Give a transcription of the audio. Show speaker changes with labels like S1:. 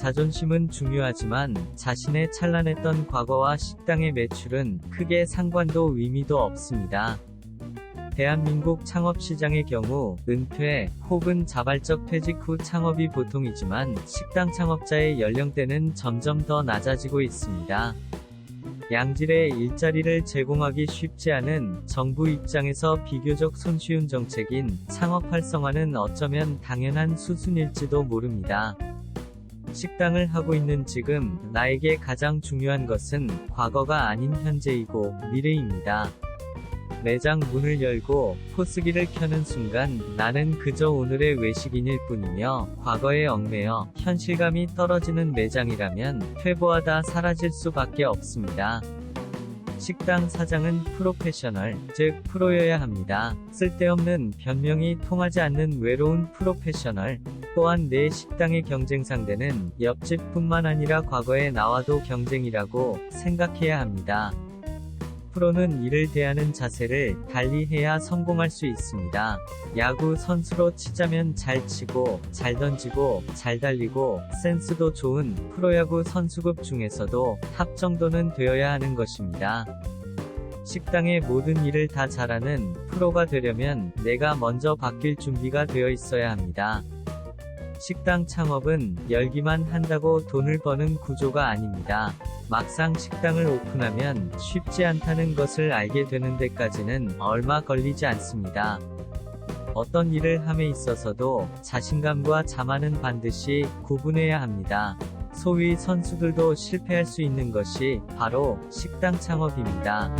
S1: 자존심은 중요하지만 자신의 찬란했던 과거와 식당의 매출은 크게 상관도 의미도 없습니다. 대한민국 창업시장의 경우 은퇴 혹은 자발적 퇴직 후 창업이 보통이지만 식당 창업자의 연령대는 점점 더 낮아지고 있습니다. 양질의 일자리를 제공하기 쉽지 않은 정부 입장에서 비교적 손쉬운 정책인 창업 활성화는 어쩌면 당연한 수순일지도 모릅니다. 식당을 하고 있는 지금 나에게 가장 중요한 것은 과거가 아닌 현재이고 미래입니다. 매장 문을 열고 포스기를 켜는 순간 나는 그저 오늘의 외식인일 뿐이며 과거에 얽매여 현실감이 떨어지는 매장이라면 퇴보하다 사라질 수밖에 없습니다. 식당 사장은 프로페셔널, 즉 프로여야 합니다. 쓸데없는 변명이 통하지 않는 외로운 프로페셔널. 또한 내 식당의 경쟁 상대는 옆집뿐만 아니라 과거에 나와도 경쟁이라고 생각해야 합니다. 프로는 이를 대하는 자세를 달리 해야 성공할 수 있습니다. 야구 선수로 치자면 잘 치고, 잘 던지고, 잘 달리고, 센스도 좋은 프로야구 선수급 중에서도 탑 정도는 되어야 하는 것입니다. 식당의 모든 일을 다 잘하는 프로가 되려면 내가 먼저 바뀔 준비가 되어 있어야 합니다. 식당 창업은 열기만 한다고 돈을 버는 구조가 아닙니다. 막상 식당을 오픈하면 쉽지 않다는 것을 알게 되는 데까지는 얼마 걸리지 않습니다. 어떤 일을 함에 있어서도 자신감과 자만은 반드시 구분해야 합니다. 소위 선수들도 실패할 수 있는 것이 바로 식당 창업입니다.